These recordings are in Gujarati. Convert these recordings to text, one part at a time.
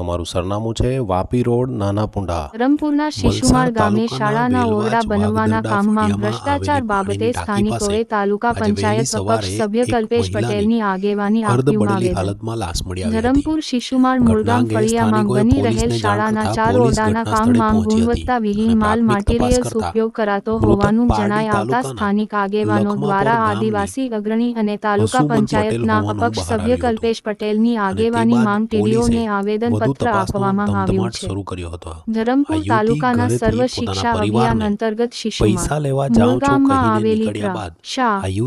અમારું સરનામું છે વાપી રોડ નાના પુંડા. ધરમપુરના શિશુમાળ ગામે શાળાના ઓરડા બનવાના કામમાં ભ્રષ્ટાચાર બાબતે સ્થાનિકોએ તાલુકા પંચાયત સપક્ષ સભ્ય કલ્પેશ પટેલની આગેવાની આપી આવેદન ધરમપુર શિશુમાળ મુરગામ ફળિયામાં બની રહેલ શાળાના ચાર ઓરડાના કામમાં ગુણવત્તા વિહીન માલ મટીરીયલ્સ ઉપયોગ કરાતો હોવાનું જણાય આવતા સ્થાનિક આગેવાનો દ્વારા આદિવાસી અગ્રણી અને તાલુકા પંચાયતના અપક્ષ સભ્ય કલ્પેશ પટેલની આગેવાની માંગ ટીડીઓને આવેદન વધુ તપાસનો ધમધમાટ શરૂ કર્યો હતો. ધરમપુર તાલુકાના સર્વ શિક્ષા અભિયાન અંતર્ગત પૈસા લેવા જાઉં છું કહીને આવેલી બાદ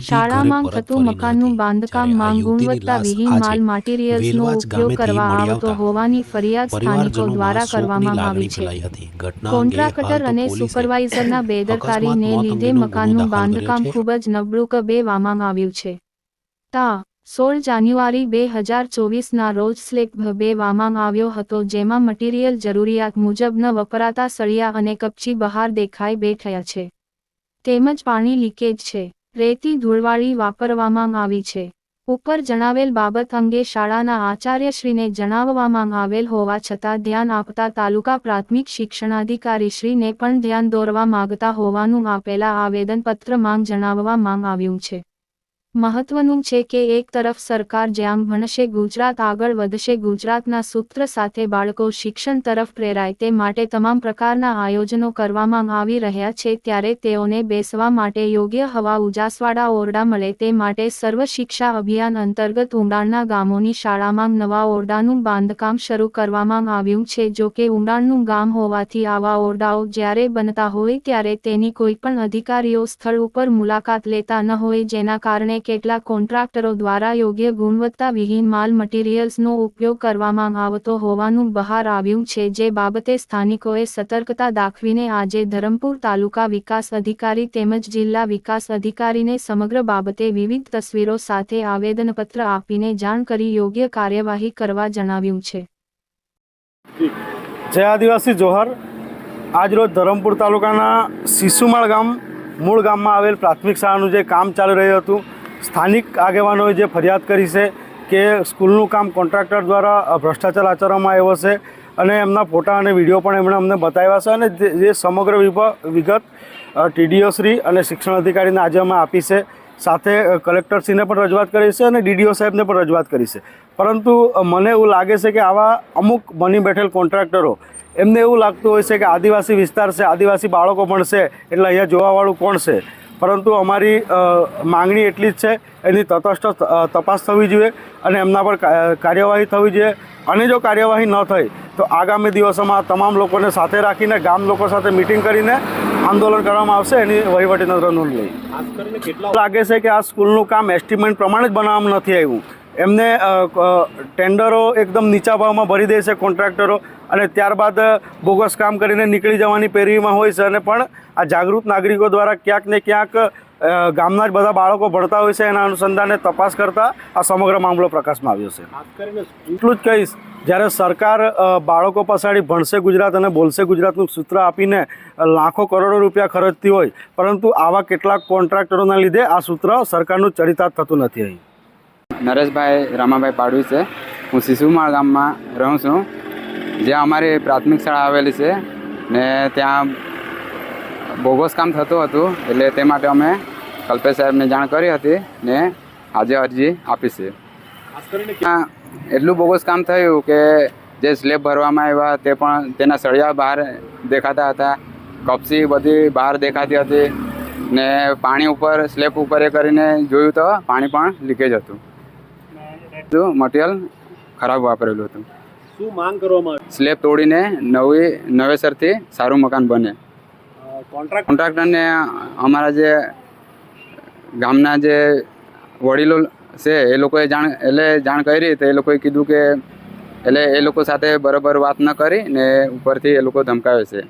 શાળામાં થતું મકાનનું બાંધકામ માંગ ગુણવત્તા વિહીન માલ મટીરીયલ્સનો ઉપયોગ કરવા આવતો હોવાની ફરિયાદ સ્થાનિકો દ્વારા કરવામાં આવી છે. કોન્ટ્રાક્ટર અને સુપરવાઇઝરના બેદરકારીને લીધે મકાનનું બાંધકામ ખૂબ જ નબળું કબેવામાં આવ્યું છે. તા સોળ જાન્યુઆરી બે હજાર ચોવીસના રોજ સ્લેબ બેવામાં આવ્યો હતો, જેમાં મટીરીયલ જરૂરિયાત મુજબ ન વપરાતા સળિયા અને કપચી બહાર દેખાઈ બેઠયા છે. તેમજ પાણી લીકેજ છે. રેતી ધૂળવાળી વાપરવામાં આવી છે. ઉપર જણાવેલ બાબત અંગે શાળાના આચાર્યશ્રીને જણાવવામાં આવેલ હોવા છતાં ધ્યાન આપતા તાલુકા પ્રાથમિક શિક્ષણાધિકારીશ્રીને પણ ધ્યાન દોરવા માગતા હોવાનું આપેલા આવેદનપત્ર માંગ જણાવવા માંગ આવ્યું છે. મહત્વનું છે કે એક તરફ સરકાર જ્યાં ભણશે ગુજરાત આગળ વધશે ગુજરાતના સૂત્ર સાથે બાળકો શિક્ષણ તરફ પ્રેરાય તે માટે તમામ પ્રકારના આયોજનો કરવામાં આવી રહ્યા છે ત્યારે તેઓને બેસવા માટે યોગ્ય હવા ઉજાસવાળા ઓરડા મળે તે માટે સર્વ શિક્ષા અભિયાન અંતર્ગત ઉંડાણના ગામોની શાળામાં નવા ઓરડાનું બાંધકામ શરૂ કરવામાં આવ્યું છે જો કે ઉંડાણનું ગામ હોવાથી આવા ઓરડાઓ જ્યારે બનતા હોય ત્યારે તેની કોઈ પણ અધિકારીઓ સ્થળ ઉપર મુલાકાત લેતા ન હોય જેના કારણે કેટલાક કોન્ટ્રાક્ટરો દ્વારા યોગ્ય ગુણવત્તા વિહીન માલ મટીરીયલ્સનો ઉપયોગ કરવામાં આવતો હોવાનું બહાર આવ્યું છે, જે બાબતે સ્થાનિકોએ સતર્કતા દાખવીને આજે ધરમપુર તાલુકા વિકાસ અધિકારી તેમજ જિલ્લા વિકાસ અધિકારીને સમગ્ર બાબતે વિવિધ તસવીરો સાથે આવેદનપત્ર આપીને જાણ કરી યોગ્ય કાર્યવાહી કરવા જણાવ્યું છે. જય આદિવાસી જોહર. આજરોજ ધરમપુર તાલુકાના સિસુમાળ ગામ, મૂળ ગામમાં આવેલ પ્રાથમિક શાળાનું જે કામ ચાલી રહ્યું હતું સ્થાનિક આગેવાનોએ જે ફરિયાદ કરી છે કે સ્કૂલનું કામ કોન્ટ્રાક્ટર દ્વારા ભ્રષ્ટાચાર આચરવામાં આવ્યો છે અને એમના ફોટા અને વીડિયો પણ એમણે અમને બતાવ્યા છે અને જે સમગ્ર વિગત ટીડીઓ શ્રી અને શિક્ષણ અધિકારીને આજે અમે આપી છે. સાથે કલેક્ટરશ્રીને પણ રજૂઆત કરી છે અને ડીડીઓ સાહેબને પણ રજૂઆત કરી છે. પરંતુ મને એવું લાગે છે કે આવા અમુક બની બેઠેલ કોન્ટ્રાક્ટરો, એમને એવું લાગતું હોય છે કે આદિવાસી વિસ્તાર છે, આદિવાસી બાળકો પણ છે, એટલે અહીંયા જોવાવાળું કોણ છે? પરંતુ અમારી માંગણી એટલી જ છે એની તટસ્થ તપાસ થવી જોઈએ અને એમના પર કાર્યવાહી થવી જોઈએ. અને જો કાર્યવાહી ન થઈ તો આગામી દિવસોમાં તમામ લોકોને સાથે રાખીને ગામ લોકો સાથે મિટિંગ કરીને આંદોલન કરવામાં આવશે એની વહીવટીતંત્ર નોંધ લઈ લાગે છે કે આ સ્કૂલનું કામ એસ્ટિમેટ પ્રમાણે જ બનાવવામાં નથી આવ્યું. એમને ટેન્ડરો એકદમ નીચા ભાવમાં ભરી દે છે કોન્ટ્રાક્ટરો અને ત્યારબાદ બોગસ કામ કરીને નીકળી જવાની પેરવીમાં હોય છે અને પણ આ જાગૃત નાગરિકો દ્વારા ક્યાંક ને ક્યાંક ગામના જ બધા બાળકો ભણતા હોય છે એના અનુસંધાને તપાસ કરતા આ સમગ્ર મામલો પ્રકાશમાં આવ્યો છે. એટલું જ કહીશ જ્યારે સરકાર બાળકો પછાડી ભણશે ગુજરાત અને બોલશે ગુજરાતનું સૂત્ર આપીને લાખો કરોડો રૂપિયા ખર્ચતી હોય પરંતુ આવા કેટલાક કોન્ટ્રાક્ટરોના લીધે આ સૂત્ર સરકારનું ચરિતાર્થ થતું નથી અહીં. નરેશભાઈ રામાભાઈ પાડવી છે. હું શિશુમાળ ગામમાં રહું છું. જ્યાં અમારી પ્રાથમિક શાળા આવેલી છે ને ત્યાં બોગસ કામ થતું હતું એટલે તે માટે અમે કલ્પેશ સાહેબને જાણ કરી હતી ને આજે અરજી આપી છે. એટલું બોગસ કામ થયું કે જે સ્લેબ ભરવામાં આવ્યા તે પણ તેના સળિયા બહાર દેખાતા હતા. કપસી બધી બહાર દેખાતી હતી ને પાણી ઉપર સ્લેબ ઉપર એ કરીને જોયું તો પાણી પણ લીકેજ હતું. બધું મટીરિયલ ખરાબ વાપરેલું હતું. શું માંગ કરવામાં સ્લેબ તોડીને નવી નવેસરથી સારું મકાન બને. કોન્ટ્રાક્ટ કોન્ટ્રાક્ટરને અમારા જે ગામના જે વડીલો છે એ લોકોએ જાણ એટલે જાણ કરી તો એ લોકોએ કીધું કે એટલે એ લોકો સાથે બરાબર વાત ન કરી ને ઉપરથી એ લોકો ધમકાવે છે.